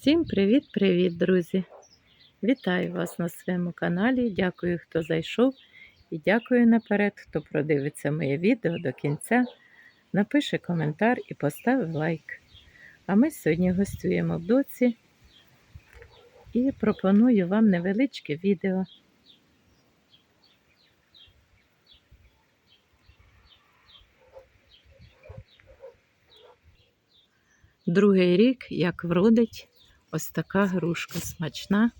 Всім привіт-привіт, друзі! Вітаю вас на своєму каналі. Дякую, хто зайшов. І дякую наперед, хто продивиться моє відео до кінця. Напише коментар і поставив лайк. А ми сьогодні гостюємо в доці і пропоную вам невеличке відео. Другий рік, як вродить ось така грушка смачна,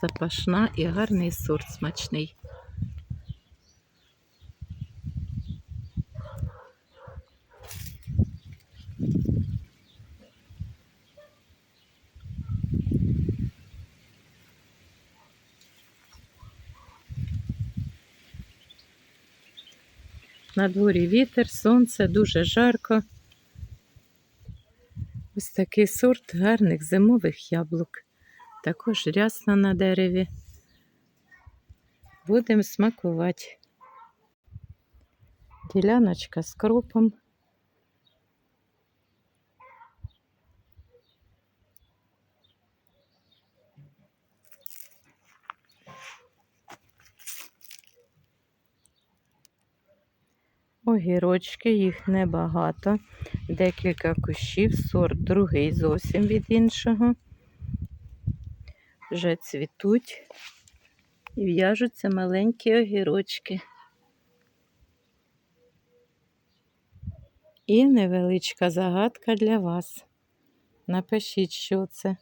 запашна і гарний сорт смачний. На дворі вітер, сонце, дуже жарко. Такий сорт гарних зимових яблук. Також рясна на дереві. Будемо смакувати. Діляночка з кропом. Огірочки, їх небагато. Декілька кущів, сорт другий зовсім від іншого. Вже цвітуть і в'яжуться маленькі огірочки. І невеличка загадка для вас. Напишіть, що це.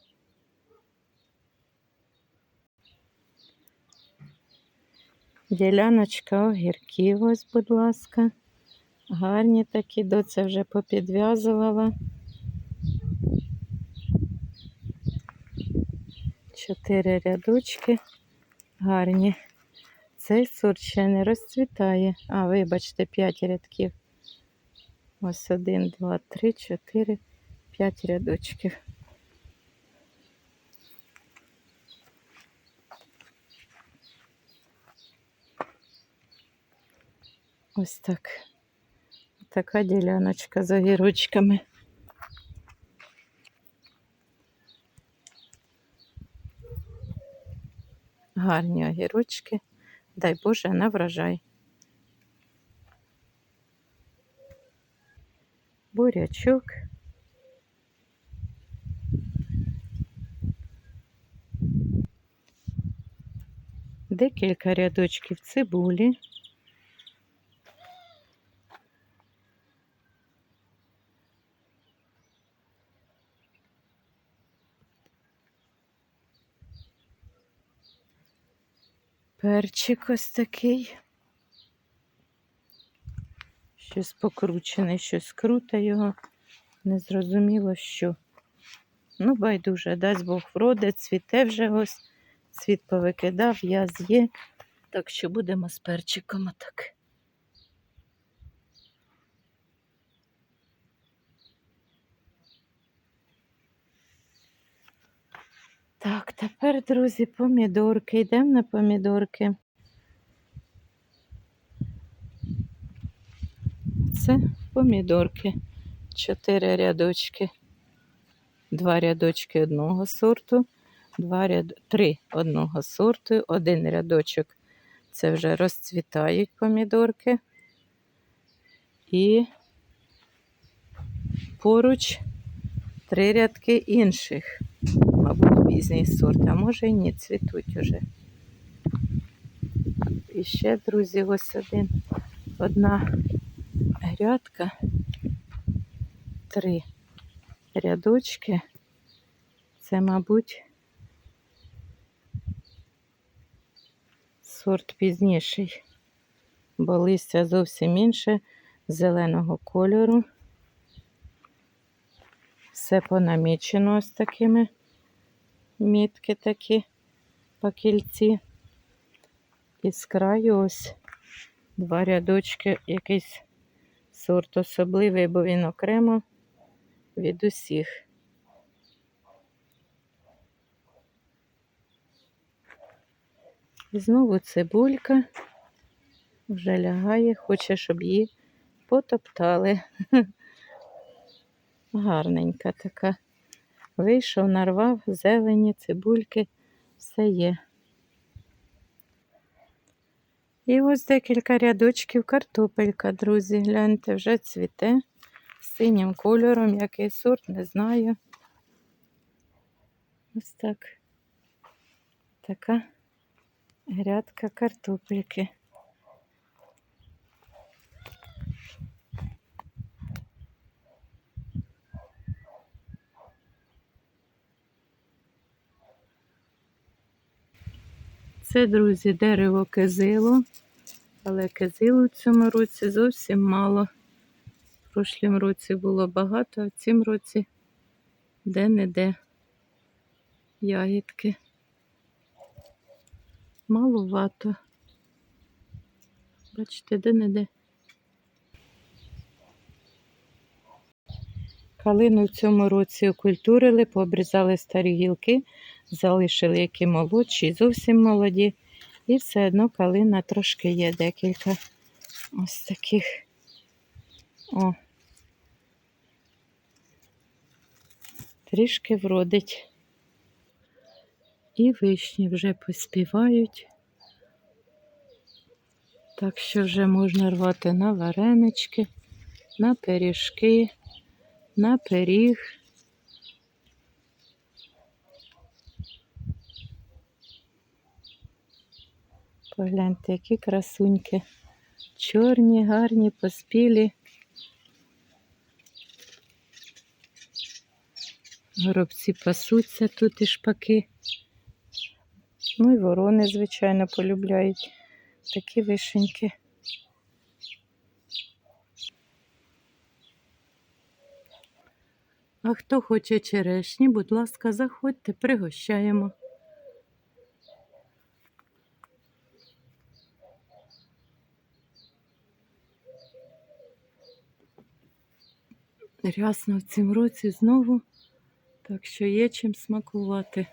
Діляночка огірків, ось, будь ласка. Гарні такі, доця вже попідв'язувала. Чотири рядочки гарні. Цей сорт ще не розцвітає. А, вибачте, п'ять рядків. Ось один, два, три, чотири, п'ять рядочків. Ось так. Така діляночка з огірочками. Гарні огірочки. Дай Боже на врожай. Бурячок. Декілька рядочків цибулі. Перчик ось такий. Щось покручене, щось круте його. Незрозуміло що. Ну, байдуже, дасть Бог вроде, цвіте вже ось, цвіт повикидав, я з'є. Так що будемо з перчиком отак. Так, тепер, друзі, помідорки. Йдемо на помідорки. Це помідорки. Чотири рядочки. Два рядочки одного сорту, два ряд... три одного сорту, один рядочок. Це вже розцвітають помідорки. І поруч три рядки інших пізній сорт, а може і ні, цвітуть уже. І ще, друзі, ось один, одна грядка, три рядочки. Це, мабуть, сорт пізніший, бо листя зовсім інше, зеленого кольору. Все понамічено ось такими мітки такі по кільці. І з краю ось два рядочки, якийсь сорт особливий, бо він окремо від усіх. І знову цибулька вже лягає, хоче, щоб її потоптали. Гарненька така Вийшов, нарвав, зелені, цибульки, все є. І ось декілька рядочків картопелька, друзі. Гляньте, вже цвіте синім кольором, який сорт, не знаю. Ось так. Така грядка картопельки. Це, друзі, дерево кизило, але кизилу в цьому році зовсім мало. В прошлім році було багато, а в цім році де-не-де ягідки. Маловато. Бачите, де-не-де. Калину в цьому році окультурили, пообрізали старі гілки, залишили які молодші, зовсім молоді. І все одно калина трошки є декілька ось таких. О. Трішки вродить. І вишні вже поспівають. Так що вже можна рвати на варенички, на пиріжки, на пиріг. Погляньте, які красуньки. Чорні, гарні, поспілі. Горобці пасуться тут і шпаки. Ну і ворони, звичайно, полюбляють такі вишеньки. А хто хоче черешні, будь ласка, заходьте, пригощаємо. Рясно в цім році знову, так що є чим смакувати.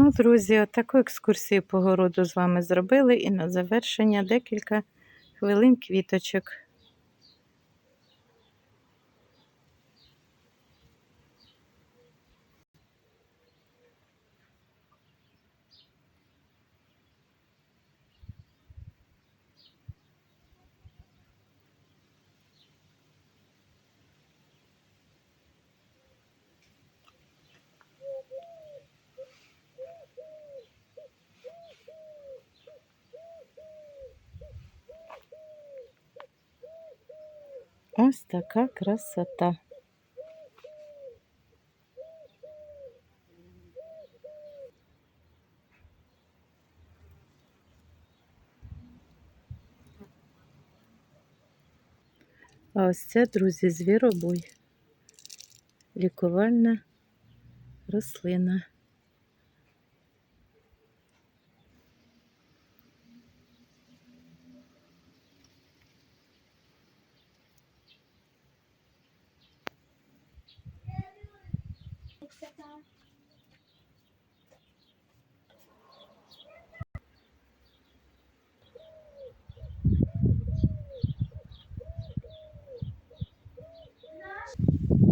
Ну, друзі, таку екскурсію по городу з вами зробили і на завершення декілька хвилин квіточок. Ось така красота. А ось це, друзі, звіробой. Лікувальна рослина.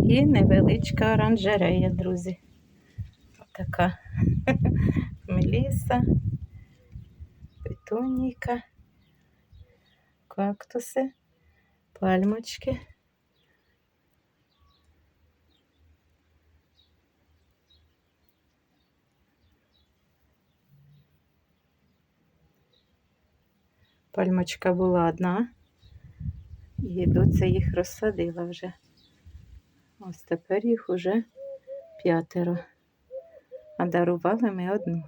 І невеличка оранжерея, друзі. Така меліса, петунійка, кактуси, пальмочки. Пальмочка була одна, і доця їх розсадила вже. Ось тепер їх уже п'ятеро. А дарували ми одну.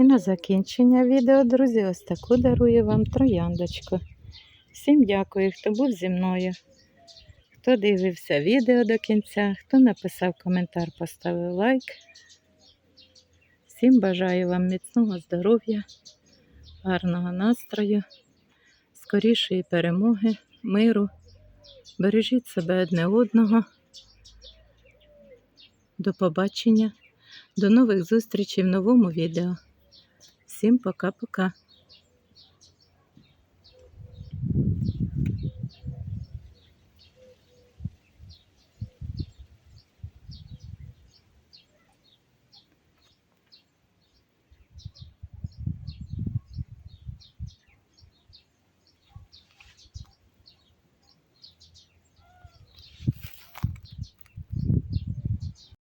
І на закінчення відео, друзі, ось таку дарую вам трояндочку. Всім дякую, хто був зі мною, хто дивився відео до кінця, хто написав коментар, поставив лайк. Всім бажаю вам міцного здоров'я, гарного настрою, скорішої перемоги, миру. Бережіть себе одне одного. До побачення, до нових зустрічей в новому відео. Всім пока-пока.